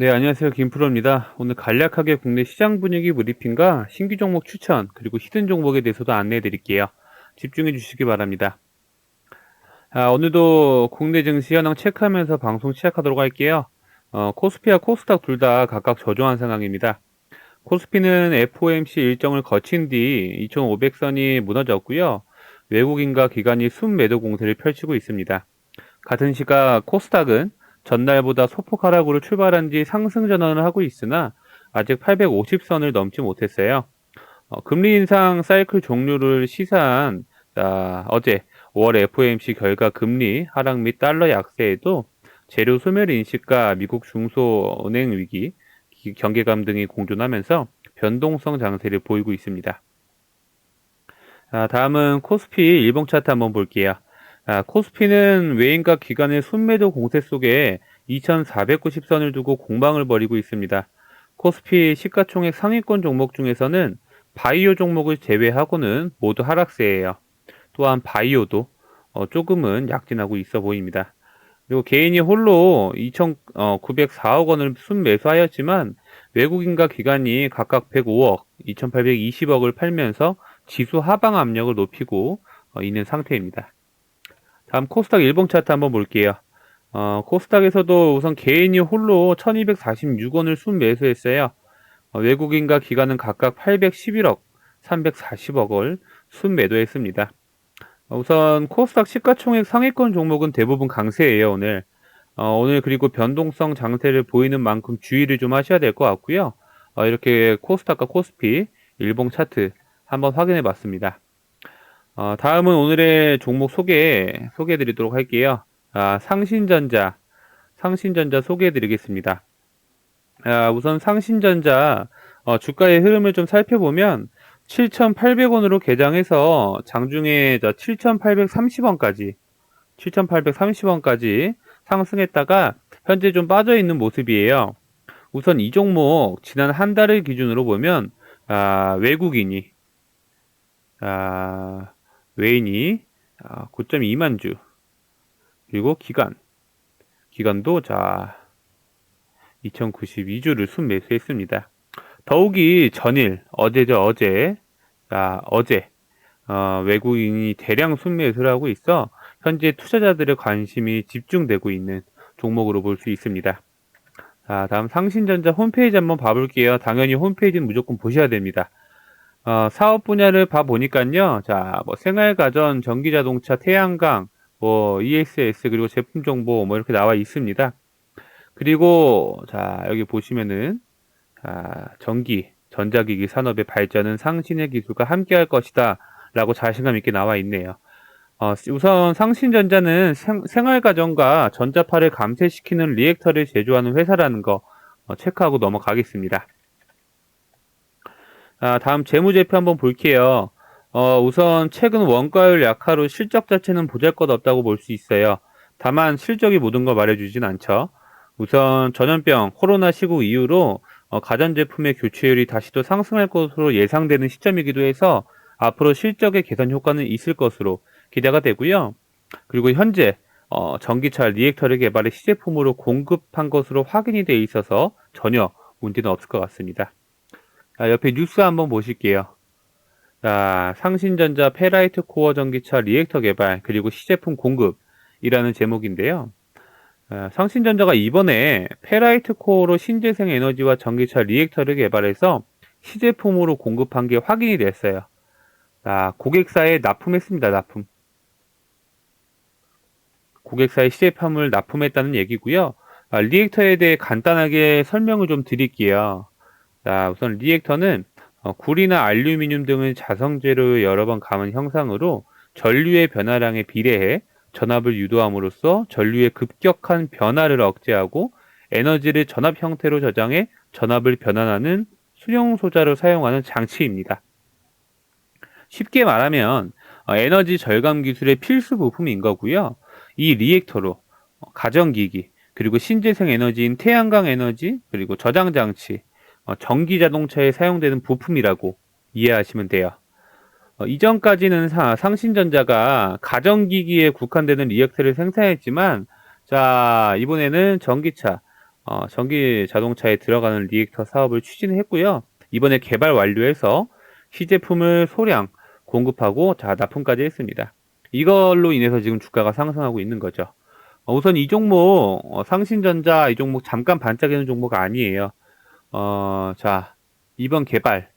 네, 안녕하세요. 김프로입니다. 오늘 간략하게 국내 시장 분위기 브리핑과 신규 종목 추천, 그리고 히든 종목에 대해서도 안내해 드릴게요. 집중해 주시기 바랍니다. 아, 오늘도 국내 증시 현황 체크하면서 방송 시작하도록 할게요. 어, 코스피와 코스닥 둘 다 각각 저조한 상황입니다. 코스피는 FOMC 일정을 거친 뒤 2,500선이 무너졌고요. 외국인과 기관이 순매도 공세를 펼치고 있습니다. 같은 시각 코스닥은 전날보다 소폭 하락으로 출발한 뒤 상승 전환을 하고 있으나 아직 850선을 넘지 못했어요. 어, 금리 인상 사이클 종료를 시사한 아, 어제 5월 FOMC 결과 금리 하락 및 달러 약세에도 재료 소멸 인식과 미국 중소은행 위기, 경계감 등이 공존하면서 변동성 장세를 보이고 있습니다. 아, 다음은 코스피 일봉 차트 한번 볼게요. 아, 코스피는 외인과 기관의 순매도 공세 속에 2490선을 두고 공방을 벌이고 있습니다. 코스피 시가총액 상위권 종목 중에서는 바이오 종목을 제외하고는 모두 하락세예요. 또한 바이오도 어, 조금은 약진하고 있어 보입니다. 그리고 개인이 홀로 2,904억 원을 순매수하였지만 외국인과 기관이 각각 105억, 2,820억을 팔면서 지수 하방 압력을 높이고 어, 있는 상태입니다. 다음 코스닥 일봉 차트 한번 볼게요. 어, 코스닥에서도 우선 개인이 홀로 1246원을 순매수했어요. 어, 외국인과 기관은 각각 811억, 340억을 순매도했습니다. 어, 우선 코스닥 시가총액 상위권 종목은 대부분 강세예요, 오늘. 어, 오늘 그리고 변동성 장세를 보이는 만큼 주의를 좀 하셔야 될 것 같고요. 어, 이렇게 코스닥과 코스피 일봉 차트 한번 확인해 봤습니다. 어, 다음은 오늘의 종목 소개, 소개해 드리도록 할게요. 아, 상신전자, 상신전자 소개해 드리겠습니다. 아, 우선 상신전자, 어, 주가의 흐름을 좀 살펴보면, 7,800원으로 개장해서 장중에 7,830원까지, 7,830원까지 상승했다가, 현재 좀 빠져 있는 모습이에요. 우선 이 종목, 지난 한 달을 기준으로 보면, 아, 외국인이, 아, 외인이 아, 9.2만 주 그리고 기간 기간도 자 2092주를 순매수했습니다. 더욱이 전일 어제죠 어제 자 어제 어, 외국인이 대량 순매수를 하고 있어 현재 투자자들의 관심이 집중되고 있는 종목으로 볼 수 있습니다. 자, 다음 상신전자 홈페이지 한번 봐볼게요. 당연히 홈페이지는 무조건 보셔야 됩니다. 어, 사업 분야를 봐보니까요. 자, 뭐 생활가전, 전기자동차, 태양광, 뭐 ESS 그리고 제품 정보 뭐 이렇게 나와 있습니다. 그리고 자, 여기 보시면은 아, 전기, 전자기기 산업의 발전은 상신의 기술과 함께 할 것이다. 라고 자신감 있게 나와 있네요. 어, 우선 상신전자는 생, 활가전과 전자파를 감쇄시키는 리액터를 제조하는 회사라는 거 어, 체크하고 넘어가겠습니다. 아, 다음 재무제표 한번 볼게요. 어, 우선 최근 원가율 약화로 실적 자체는 보잘것 없다고 볼 수 있어요. 다만 실적이 모든 걸 말해주진 않죠. 우선 전염병, 코로나 시국 이후로 어, 가전제품의 교체율이 다시 또 상승할 것으로 예상되는 시점이기도 해서 앞으로 실적의 개선 효과는 있을 것으로 기대가 되고요. 그리고 현재 어, 전기차 리액터를 개발해 시제품으로 공급한 것으로 확인이 돼 있어서 전혀 문제는 없을 것 같습니다. 자, 옆에 뉴스 한번 보실게요. 자, 상신전자 페라이트 코어 전기차 리액터 개발 그리고 시제품 공급이라는 제목인데요. 아, 상신전자가 이번에 페라이트 코어로 신재생 에너지와 전기차 리액터를 개발해서 시제품으로 공급한 게 확인이 됐어요. 자, 고객사에 납품했습니다. 납품. 고객사의 시제품을 납품했다는 얘기고요. 아, 리액터에 대해 간단하게 설명을 좀 드릴게요. 자, 우선 리액터는 어, 구리나 알루미늄 등을 자성 재료로 여러 번 감은 형상으로 전류의 변화량에 비례해 전압을 유도함으로써 전류의 급격한 변화를 억제하고 에너지를 전압 형태로 저장해 전압을 변환하는 수용 소자로 사용하는 장치입니다. 쉽게 말하면 어, 에너지 절감 기술의 필수 부품인 거고요. 이 리액터로 어, 가전기기 그리고 신재생 에너지인 태양광 에너지 그리고 저장 장치 어, 전기 자동차에 사용되는 부품이라고 이해하시면 돼요. 어, 이전까지는 사, 상신전자가 가전기기에 국한되는 리액터를 생산했지만, 자, 이번에는 전기차, 어, 전기 자동차에 들어가는 리액터 사업을 추진했고요. 이번에 개발 완료해서 시제품을 소량 공급하고 자 납품까지 했습니다. 이걸로 인해서 지금 주가가 상승하고 있는 거죠. 어, 우선 이 종목 어, 상신전자 이 종목 잠깐 반짝이는 종목 아니에요. 어, 자 이번 개발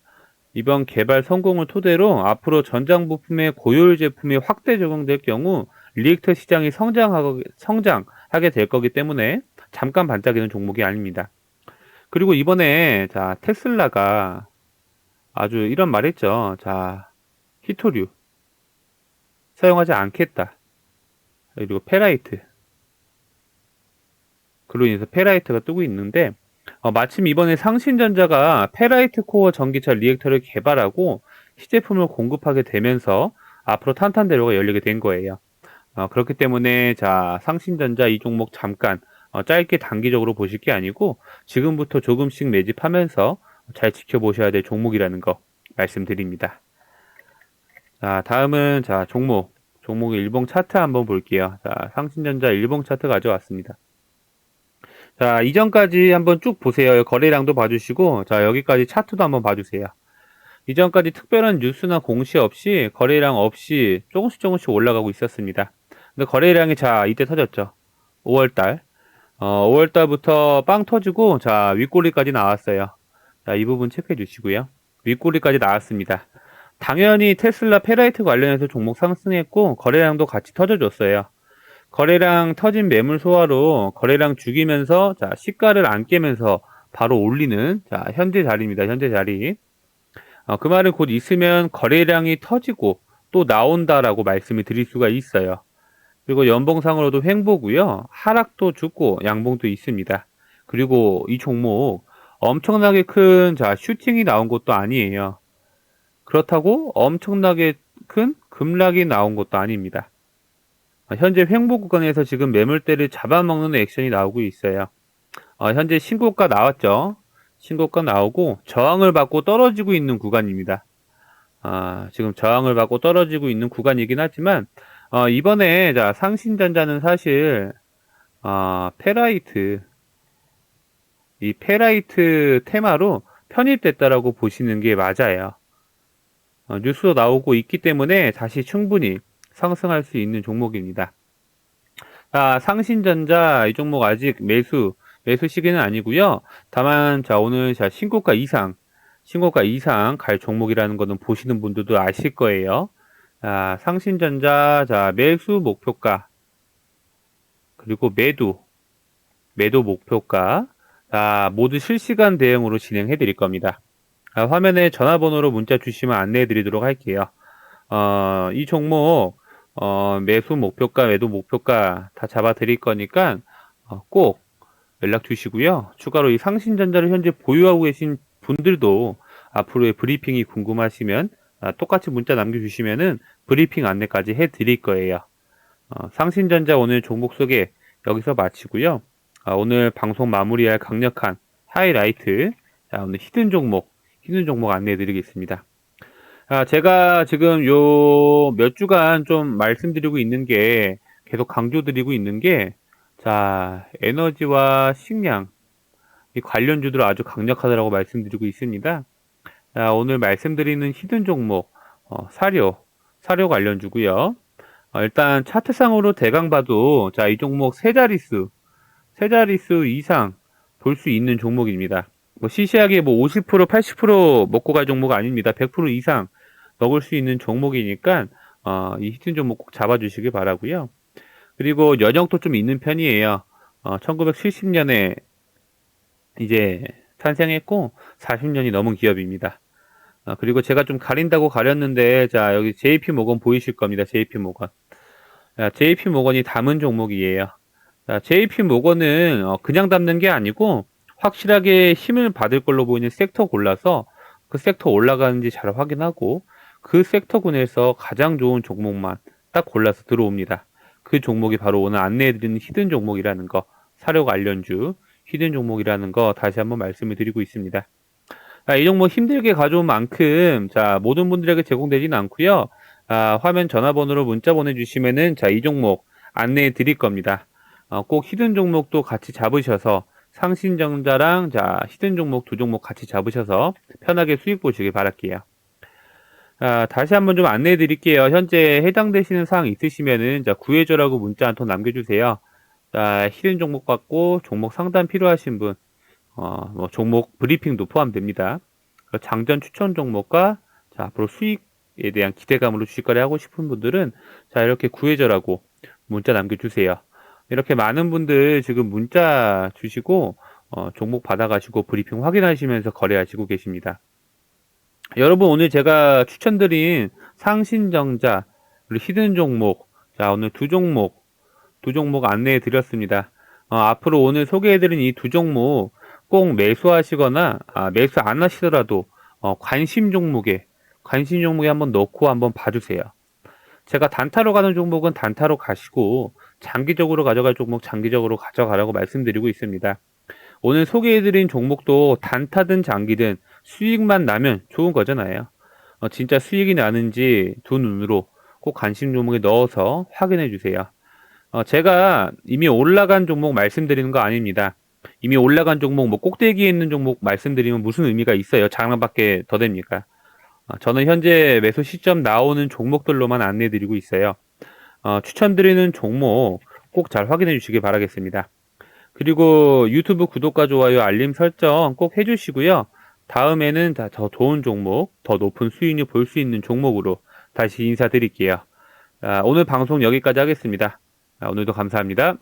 이번 개발 성공을 토대로 앞으로 전장 부품의 고효율 제품이 확대 적용될 경우 리액터 시장이 성장하게, 성장하게 될 거기 때문에 잠깐 반짝이는 종목이 아닙니다. 그리고 이번에 자 테슬라가 아주 이런 말 했죠. 자 히토류 사용하지 않겠다. 그리고 페라이트 그로 인해서 페라이트가 뜨고 있는데 어, 마침 이번에 상신전자가 페라이트 코어 전기차 리액터를 개발하고 시제품을 공급하게 되면서 앞으로 탄탄 대로가 열리게 된 거예요. 어, 그렇기 때문에 자 상신전자 이 종목 잠깐 어, 짧게 단기적으로 보실 게 아니고 지금부터 조금씩 매집하면서 잘 지켜보셔야 될 종목이라는 거 말씀드립니다. 자 다음은 자 종목 종목 일봉 차트 한번 볼게요. 자 상신전자 일봉 차트 가져왔습니다. 자, 이전까지 한번 쭉 보세요. 거래량도 봐주시고, 자, 여기까지 차트도 한번 봐주세요. 이전까지 특별한 뉴스나 공시 없이, 거래량 없이 조금씩 조금씩 올라가고 있었습니다. 근데 거래량이 자, 이때 터졌죠. 5월달. 어, 5월달부터 빵 터지고, 자, 윗꼬리까지 나왔어요. 자, 이 부분 체크해 주시고요. 윗꼬리까지 나왔습니다. 당연히 테슬라 페라이트 관련해서 종목 상승했고, 거래량도 같이 터져줬어요. 거래량 터진 매물 소화로 거래량 죽이면서 자 시가를 안 깨면서 바로 올리는 자 현재 자리입니다. 현재 자리. 어, 그 말은 곧 있으면 거래량이 터지고 또 나온다라고 말씀을 드릴 수가 있어요. 그리고 연봉상으로도 횡보고요. 하락도 죽고 양봉도 있습니다. 그리고 이 종목 엄청나게 큰 자 슈팅이 나온 것도 아니에요. 그렇다고 엄청나게 큰 급락이 나온 것도 아닙니다. 어, 현재 횡보 구간에서 지금 매물대를 잡아먹는 액션이 나오고 있어요. 어, 현재 신고가 나왔죠. 신고가 나오고 저항을 받고 떨어지고 있는 구간입니다. 아, 지금 저항을 받고 떨어지고 있는 구간이긴 하지만 어, 이번에 자, 상신전자는 사실 어, 페라이트 이 페라이트 테마로 편입됐다라고 보시는 게 맞아요. 어, 뉴스도 나오고 있기 때문에 다시 충분히 상승할 수 있는 종목입니다. 자, 상신전자 이 종목 아직 매수 매수 시기는 아니고요. 다만 자 오늘 자 신고가 이상 신고가 이상 갈 종목이라는 것은 보시는 분들도 아실 거예요. 자, 상신전자 자 매수 목표가 그리고 매도 매도 목표가 자, 모두 실시간 대응으로 진행해 드릴 겁니다. 자, 화면에 전화번호로 문자 주시면 안내해 드리도록 할게요. 어, 이 종목 어, 매수 목표가, 매도 목표가 다 잡아 드릴 거니까 어, 꼭 연락 주시고요. 추가로 이 상신전자를 현재 보유하고 계신 분들도 앞으로의 브리핑이 궁금하시면 아, 똑같이 문자 남겨주시면은 브리핑 안내까지 해 드릴 거예요. 어, 상신전자 오늘 종목 소개 여기서 마치고요. 아, 오늘 방송 마무리할 강력한 하이라이트, 자, 오늘 히든 종목, 히든 종목 안내해 드리겠습니다. 아, 제가 지금 요 몇 주간 좀 말씀드리고 있는 게 계속 강조드리고 있는 게 자, 에너지와 식량 이 관련주들 아주 강력하다라고 말씀드리고 있습니다. 자, 오늘 말씀드리는 히든 종목 어, 사료, 사료 관련주고요. 어, 일단 차트상으로 대강 봐도 자, 이 종목 세 자릿수, 세 자릿수 이상 볼 수 있는 종목입니다. 뭐 시시하게 뭐 50%, 80% 먹고 갈 종목 아닙니다. 100% 이상 먹을 수 있는 종목이니까 어, 이 히든 종목 꼭 잡아주시기 바라고요. 그리고 연령도 좀 있는 편이에요. 어, 1970년에 이제 탄생했고 40년이 넘은 기업입니다. 어, 그리고 제가 좀 가린다고 가렸는데 자 여기 JP 모건 보이실 겁니다. JP 모건. 자, JP 모건이 담은 종목이에요. 자, JP 모건은 어, 그냥 담는 게 아니고 확실하게 힘을 받을 걸로 보이는 섹터 골라서 그 섹터 올라가는지 잘 확인하고 그 섹터군에서 가장 좋은 종목만 딱 골라서 들어옵니다. 그 종목이 바로 오늘 안내해드리는 히든 종목이라는 거, 사료 관련주, 히든 종목이라는 거 다시 한번 말씀을 드리고 있습니다. 자, 이 종목 힘들게 가져온 만큼, 자, 모든 분들에게 제공되지는 않고요 아, 화면 전화번호로 문자 보내주시면은, 자, 이 종목 안내해 드릴 겁니다. 어, 꼭 히든 종목도 같이 잡으셔서 상신정자랑 자 히든 종목 두 종목 같이 잡으셔서 편하게 수익 보시길 바랄게요. 아, 다시 한번 좀 안내해 드릴게요. 현재 해당되시는 사항 있으시면은 자 구해줘라고 문자 한 통 남겨주세요. 자 히든 종목 받고 종목 상담 필요하신 분, 어, 뭐 종목 브리핑도 포함됩니다. 장전 추천 종목과 자 앞으로 수익에 대한 기대감으로 주식 거래 하고 싶은 분들은 자 이렇게 구해줘라고 문자 남겨주세요. 이렇게 많은 분들 지금 문자 주시고 어, 종목 받아가시고 브리핑 확인하시면서 거래하시고 계십니다. 여러분 오늘 제가 추천드린 상신정자 그리고 히든 종목 자 오늘 두 종목 두 종목 안내해 드렸습니다. 어, 앞으로 오늘 소개해 드린 이 두 종목 꼭 매수하시거나 아, 매수 안 하시더라도 어, 관심 종목에 관심 종목에 한번 넣고 한번 봐주세요. 제가 단타로 가는 종목은 단타로 가시고 장기적으로 가져갈 종목 장기적으로 가져가라고 말씀드리고 있습니다. 오늘 소개해드린 종목도 단타든 장기든 수익만 나면 좋은 거잖아요. 어, 진짜 수익이 나는지 두 눈으로 꼭 관심 종목에 넣어서 확인해 주세요. 어, 제가 이미 올라간 종목 말씀드리는 거 아닙니다. 이미 올라간 종목, 뭐 꼭대기에 있는 종목 말씀드리면 무슨 의미가 있어요? 장난밖에 더 됩니까? 어, 저는 현재 매수 시점 나오는 종목들로만 안내해 드리고 있어요. 어, 추천드리는 종목 꼭 잘 확인해 주시기 바라겠습니다. 그리고 유튜브 구독과 좋아요, 알림 설정 꼭 해주시고요. 다음에는 더 좋은 종목, 더 높은 수익률 볼 수 있는 종목으로 다시 인사드릴게요. 오늘 방송 여기까지 하겠습니다. 오늘도 감사합니다.